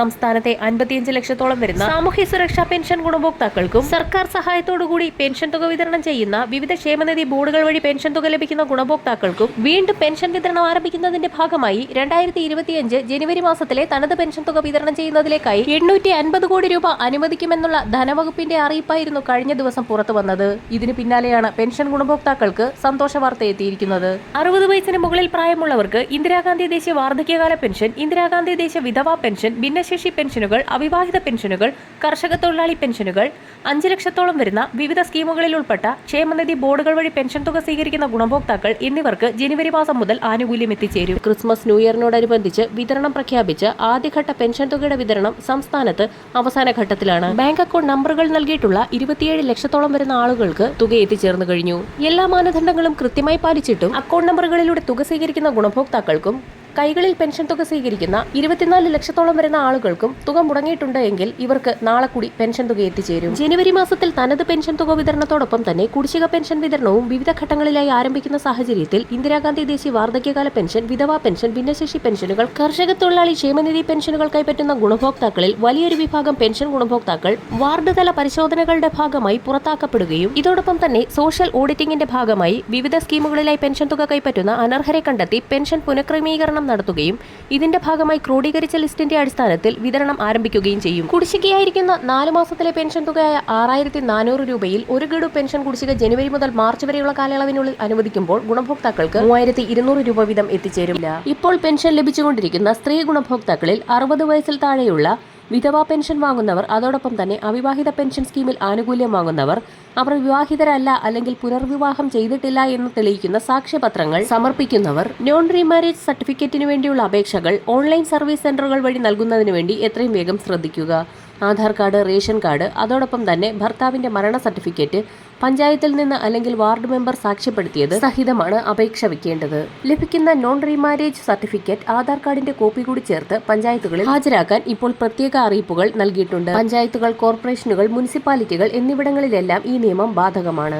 സംസ്ഥാനത്തെ അൻപത്തിയഞ്ച് ലക്ഷത്തോളം വരുന്ന സാമൂഹ്യ സുരക്ഷാ പെൻഷൻ ഗുണഭോക്താക്കൾക്കും സർക്കാർ സഹായത്തോടുകൂടി പെൻഷൻ തുക വിതരണം ചെയ്യുന്ന വിവിധ ക്ഷേമനിധി ബോർഡുകൾ വഴി പെൻഷൻ തുക ലഭിക്കുന്ന ഗുണഭോക്താക്കൾക്കും വീണ്ടും പെൻഷൻ വിതരണം ആരംഭിക്കുന്നതിന്റെ ഭാഗമായി രണ്ടായിരത്തി ഇരുപത്തിയഞ്ച് ജനുവരി മാസത്തിലെ തനത് പെൻഷൻ തുക വിതരണം ചെയ്യുന്നതിലേക്കായി എണ്ണൂറ്റി അൻപത് കോടി രൂപ അനുവദിക്കുമെന്നുള്ള ധനവകുപ്പിന്റെ അറിയിപ്പായിരുന്നു കഴിഞ്ഞ ദിവസം പുറത്തു വന്നത്. ഇതിന് പിന്നാലെയാണ് പെൻഷൻ ഗുണഭോക്താക്കൾക്ക് സന്തോഷ വാർത്ത എത്തിയിരിക്കുന്നത്. അറുപത് വയസ്സിന് മുകളിൽ പ്രായമുള്ളവർക്ക് ഇന്ദിരാഗാന്ധി ദേശീയ വാർദ്ധക്യകാല പെൻഷൻ ഇന്ദിരാഗാന്ധി ദേശീയ വിധവാ പെൻഷൻ ഭിന്നശേഷി പെൻഷനുകൾ അവിവാഹിത പെൻഷനുകൾ കർഷക തൊഴിലാളി പെൻഷനുകൾ അഞ്ച് ലക്ഷത്തോളം വരുന്ന വിവിധ സ്കീമുകളിൽ ഉൾപ്പെട്ട ക്ഷേമനിധി ബോർഡുകൾ വഴി പെൻഷൻ തുക സ്വീകരിക്കുന്ന ഗുണഭോക്താക്കൾ എന്നിവർക്ക് ജനുവരി മാസം മുതൽ ആനുകൂല്യം എത്തിച്ചേരും. ക്രിസ്മസ് ന്യൂ ഇയറിനോടനുബന്ധിച്ച് വിതരണം പ്രഖ്യാപിച്ച് ആദ്യഘട്ട പെൻഷൻ തുകയുടെ വിതരണം സംസ്ഥാനത്ത് അവസാന ഘട്ടത്തിലാണ്. ബാങ്ക് അക്കൗണ്ട് നമ്പറുകൾ നൽകിയിട്ടുള്ള ഇരുപത്തിയേഴ് ലക്ഷത്തോളം വരുന്ന ആളുകൾക്ക് തുക എത്തിച്ചേർന്നു കഴിഞ്ഞു. എല്ലാ മാനദണ്ഡങ്ങളും കൃത്യമായി പാലിച്ചിട്ടും അക്കൗണ്ട് നമ്പറുകളിലൂടെ തുക സ്വീകരിക്കുന്ന ഗുണഭോക്താക്കൾക്കും കൈകളിൽ പെൻഷൻ തുക സ്വീകരിക്കുന്ന ഇരുപത്തിനാല് ലക്ഷത്തോളം വരുന്ന ആളുകൾക്കും തുക മുടങ്ങിയിട്ടുണ്ട് എങ്കിൽ ഇവർക്ക് നാളെ കൂടി പെൻഷൻ തുക എത്തിച്ചേരും. ജനുവരി മാസത്തിൽ തനത് പെൻഷൻ തുക വിതരണത്തോടൊപ്പം തന്നെ കുടിശ്ശിക പെൻഷൻ വിതരണവും വിവിധ ഘട്ടങ്ങളിലായി ആരംഭിക്കുന്ന സാഹചര്യത്തിൽ ഇന്ദിരാഗാന്ധി ദേശീയ വാർദ്ധക്യകാല പെൻഷൻ വിധവാ പെൻഷൻ ഭിന്നശേഷി പെൻഷനുകൾ കർഷക തൊഴിലാളി ക്ഷേമനിധി പെൻഷനുകൾ കൈപ്പറ്റുന്ന ഗുണഭോക്താക്കളിൽ വലിയൊരു വിഭാഗം പെൻഷൻ ഗുണഭോക്താക്കൾ വാർഡ് തല പരിശോധനകളുടെ ഭാഗമായി പുറത്താക്കപ്പെടുകയും ഇതോടൊപ്പം തന്നെ സോഷ്യൽ ഓഡിറ്റിംഗിന്റെ ഭാഗമായി വിവിധ സ്കീമുകളിലായി പെൻഷൻ തുക കൈപ്പറ്റുന്ന അനർഹരെ കണ്ടെത്തി പെൻഷൻ പുനഃക്രമീകരണം നടത്തുകയും ഇതിന്റെ ഭാഗമായി ക്രോഡീകരിച്ച ലിസ്റ്റിന്റെ അടിസ്ഥാനത്തിൽ വിതരണം ആരംഭിക്കുകയും ചെയ്യും. കുടിശ്ശികയായിരിക്കുന്ന നാല് മാസത്തിലെ പെൻഷൻ തുകയായ ആറായിരത്തി നാനൂറ് രൂപയിൽ ഒരു ഗഡു പെൻഷൻ കുടിശ്ശിക ജനുവരി മുതൽ മാർച്ച് വരെയുള്ള കാലയളവിനുള്ളിൽ അനുവദിക്കുമ്പോൾ ഗുണഭോക്താക്കൾക്ക് മൂവായിരത്തി ഇരുന്നൂറ് രൂപ വീതം എത്തിച്ചേരില്ല ഇപ്പോൾ പെൻഷൻ ലഭിച്ചുകൊണ്ടിരിക്കുന്ന സ്ത്രീ ഗുണഭോക്താക്കളിൽ അറുപത് വയസ്സിൽ താഴെയുള്ള വിധവാ പെൻഷൻ വാങ്ങുന്നവർ അതോടൊപ്പം തന്നെ അവിവാഹിത പെൻഷൻ സ്കീമിൽ ആനുകൂല്യം വാങ്ങുന്നവർ അവർ വിവാഹിതരല്ല അല്ലെങ്കിൽ പുനർവിവാഹം ചെയ്തിട്ടില്ല എന്ന് തെളിയിക്കുന്ന സാക്ഷ്യപത്രങ്ങൾ സമർപ്പിക്കുന്നവർ നോൺ റീമാരേജ് സർട്ടിഫിക്കറ്റിന് വേണ്ടിയുള്ള അപേക്ഷകൾ ഓൺലൈൻ സർവീസ് സെന്ററുകൾ വഴി നൽകുന്നതിന് വേണ്ടി എത്രയും വേഗം ശ്രദ്ധിക്കുക. ആധാർ കാർഡ് റേഷൻ കാർഡ് അതോടൊപ്പം തന്നെ ഭർത്താവിന്റെ മരണ സർട്ടിഫിക്കറ്റ് പഞ്ചായത്തിൽ നിന്ന് അല്ലെങ്കിൽ വാർഡ് മെമ്പർ സാക്ഷ്യപ്പെടുത്തിയത് സഹിതമാണ് അപേക്ഷ വെക്കേണ്ടത്. ലഭിക്കുന്ന നോൺ റീമാരേജ് സർട്ടിഫിക്കറ്റ് ആധാർ കാർഡിന്റെ കോപ്പി കൂടി ചേർത്ത് പഞ്ചായത്തുകളിൽ ഹാജരാക്കാൻ ഇപ്പോൾ പ്രത്യേക അറിയിപ്പുകൾ നൽകിയിട്ടുണ്ട്. പഞ്ചായത്തുകൾ കോർപ്പറേഷനുകൾ മുനിസിപ്പാലിറ്റികൾ എന്നിവിടങ്ങളിലെല്ലാം ഈ നിയമം ബാധകമാണ്.